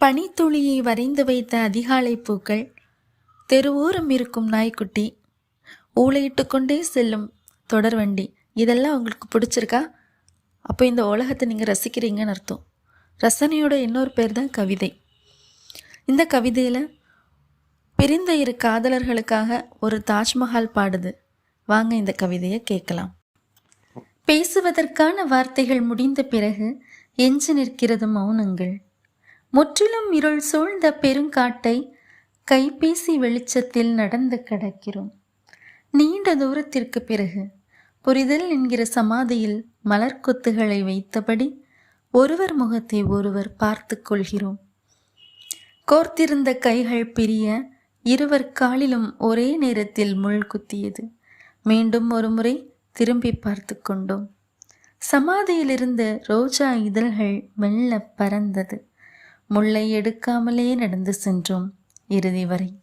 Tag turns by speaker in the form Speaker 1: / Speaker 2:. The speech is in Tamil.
Speaker 1: பனித்துளியை வரைந்து வைத்த அதிகாலை பூக்கள். தெருவோரம் இருக்கும் நாய்க்குட்டி. ஊளையிட்டு கொண்டே செல்லும் தொடர்வண்டி இதெல்லாம் உங்களுக்கு பிடிச்சிருக்கா? அப்போ இந்த உலகத்தை நீங்கள் ரசிக்கிறீங்கன்னு அர்த்தம். ரசனையோட இன்னொரு பேர் தான் கவிதை. இந்த கவிதையில் பிரிந்த இரு காதலர்களுக்காக ஒரு தாஜ்மஹால் பாடுது. வாங்க இந்த கவிதையை கேட்கலாம். பேசுவதற்கான வார்த்தைகள் முடிந்த பிறகு எஞ்சி நிற்கிறது மௌனங்கள். முற்றிலும் இருள் சூழ்ந்த பெருங்காட்டை கைபேசி வெளிச்சத்தில் நடந்து கிடக்கிறோம். நீண்ட தூரத்திற்கு பிறகு புரிதல் என்கிற சமாதியில் மலர் கொத்துகளை வைத்தபடி ஒருவர் முகத்தை ஒருவர் பார்த்து கொள்கிறோம். கோர்த்திருந்த கைகள் பிரிய இருவர் காலிலும் ஒரே நேரத்தில் முள் குத்தியது. மீண்டும் ஒருமுறை திரும்பி பார்த்து கொண்டோம். சமாதியிலிருந்த ரோஜா இதழ்கள் மெல்ல பறந்தது. முல்லை எடுக்காமலே நடந்து சென்றோம். இறுதி வரை.